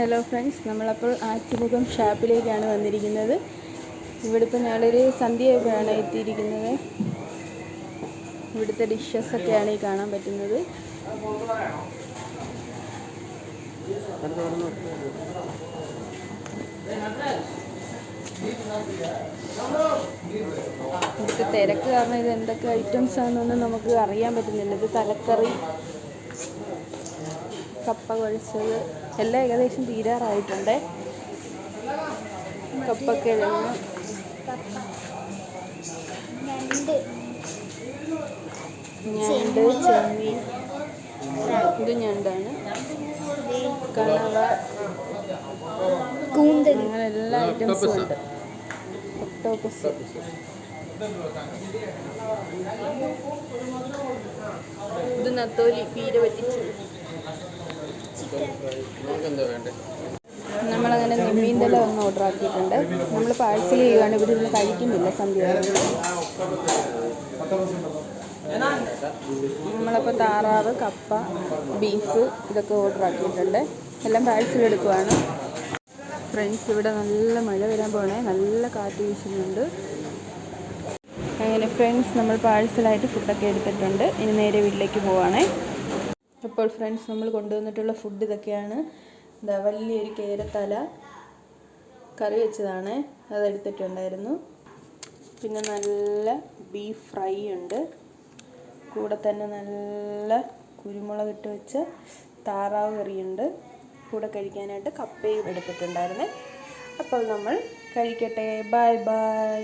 Hello friends നമ്മളപ്പോൾ ആറ്റുമുഖം ഷാപ്പിലേക്കാണ് വന്നിരിക്കുന്നത്. ഇവിടെ ഇപ്പോൾ ഞങ്ങളൊരു സന്ധ്യയായപ്പോഴാണ് എത്തിയിരിക്കുന്നത്. ഇവിടുത്തെ ഡിഷസ് ഒക്കെയാണ് ഈ കാണാൻ പറ്റുന്നത്. ഇവിടുത്തെ തിരക്ക് കാരണം ഇത് എന്തൊക്കെ ഐറ്റംസ് ആണെന്നൊന്നും നമുക്ക് അറിയാൻ പറ്റുന്നില്ല. ഇത് തലക്കറി കപ്പ കുഴച്ചത്. എല്ലാം ഏകദേശം തീരാറായിട്ടുണ്ട്. കപ്പക്കിഴങ്ങ് രണ്ട് ഞണ്ട്. ചെമ്മീൻ. ഇത് ഞണ്ടാണ്. കണവ. കൂന്തൽ. അങ്ങനെ എല്ലാ ഐറ്റംസും ഉണ്ട്. ഒക്ടോപ്പസ്. ഇത് നത്തോലി പീര പറ്റിച്ചത്. നമ്മളങ്ങനെ നിമ്മീന്തല ഒന്ന് ഓർഡർ ആക്കിയിട്ടുണ്ട്. നമ്മൾ പാഴ്സൽ ചെയ്യുകയാണ് ഇവിടെ ഇരുന്ന് കഴിക്കുന്നില്ല സന്ധ്യ നമ്മളപ്പോൾ താറാവ് കപ്പ ബീഫ് ഇതൊക്കെ ഓർഡർ ആക്കിയിട്ടുണ്ട്. എല്ലാം പാഴ്സൽ എടുക്കുവാണ്. ഫ്രണ്ട്സ് ഇവിടെ നല്ല മഴ വരാൻ പോണേ. നല്ല കാറ്റ് വീശുന്നുണ്ട്. അങ്ങനെ ഫ്രണ്ട്സ് നമ്മൾ പാഴ്സലായിട്ട് ഫുഡൊക്കെ എടുത്തിട്ടുണ്ട്. ഇനി നേരെ വീട്ടിലേക്ക് പോവാണേ. അപ്പോൾ ഫ്രണ്ട്സ് നമ്മൾ കൊണ്ടുവന്നിട്ടുള്ള ഫുഡ് ഇതൊക്കെയാണ്. എന്താ വലിയൊരു കേരത്തല കറി വെച്ചതാണ്. അതെടുത്തിട്ടുണ്ടായിരുന്നു പിന്നെ നല്ല ബീഫ് ഫ്രൈ ഉണ്ട്. കൂടെ തന്നെ നല്ല കുരുമുളക് ഇട്ട് വെച്ച താറാവ് കറിയുണ്ട് കൂടെ കഴിക്കാനായിട്ട് കപ്പയും എടുത്തിട്ടുണ്ടായിരുന്നേ. അപ്പോൾ നമ്മൾ കഴിക്കട്ടെ. Bye bye